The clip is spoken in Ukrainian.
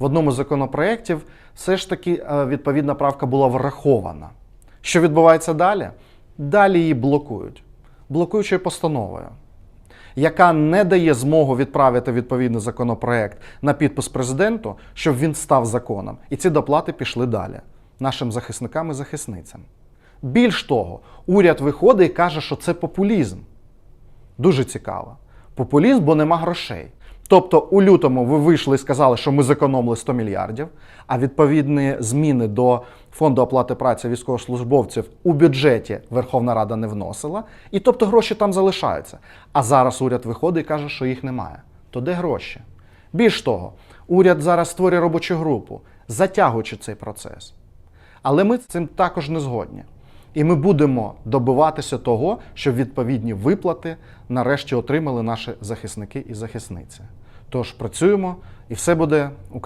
в одному з законопроєктів все ж таки е, відповідна правка була врахована. Що відбувається далі? Далі її блокують, блокуючою постановою, яка не дає змогу відправити відповідний законопроект на підпис президенту, щоб він став законом. І ці доплати пішли далі нашим захисникам і захисницям. Більш того, уряд виходить і каже, що це популізм. Дуже цікаво. Популізм, бо нема грошей. Тобто у лютому ви вийшли і сказали, що ми зекономили 100 мільярдів, а відповідні зміни до фонду оплати праці військовослужбовців у бюджеті Верховна Рада не вносила, і тобто гроші там залишаються. А зараз уряд виходить і каже, що їх немає. То де гроші? Більш того, уряд зараз створює робочу групу, затягуючи цей процес. Але ми з цим також не згодні. І ми будемо добиватися того, щоб відповідні виплати нарешті отримали наші захисники і захисниці. Тож працюємо, і все буде Україна.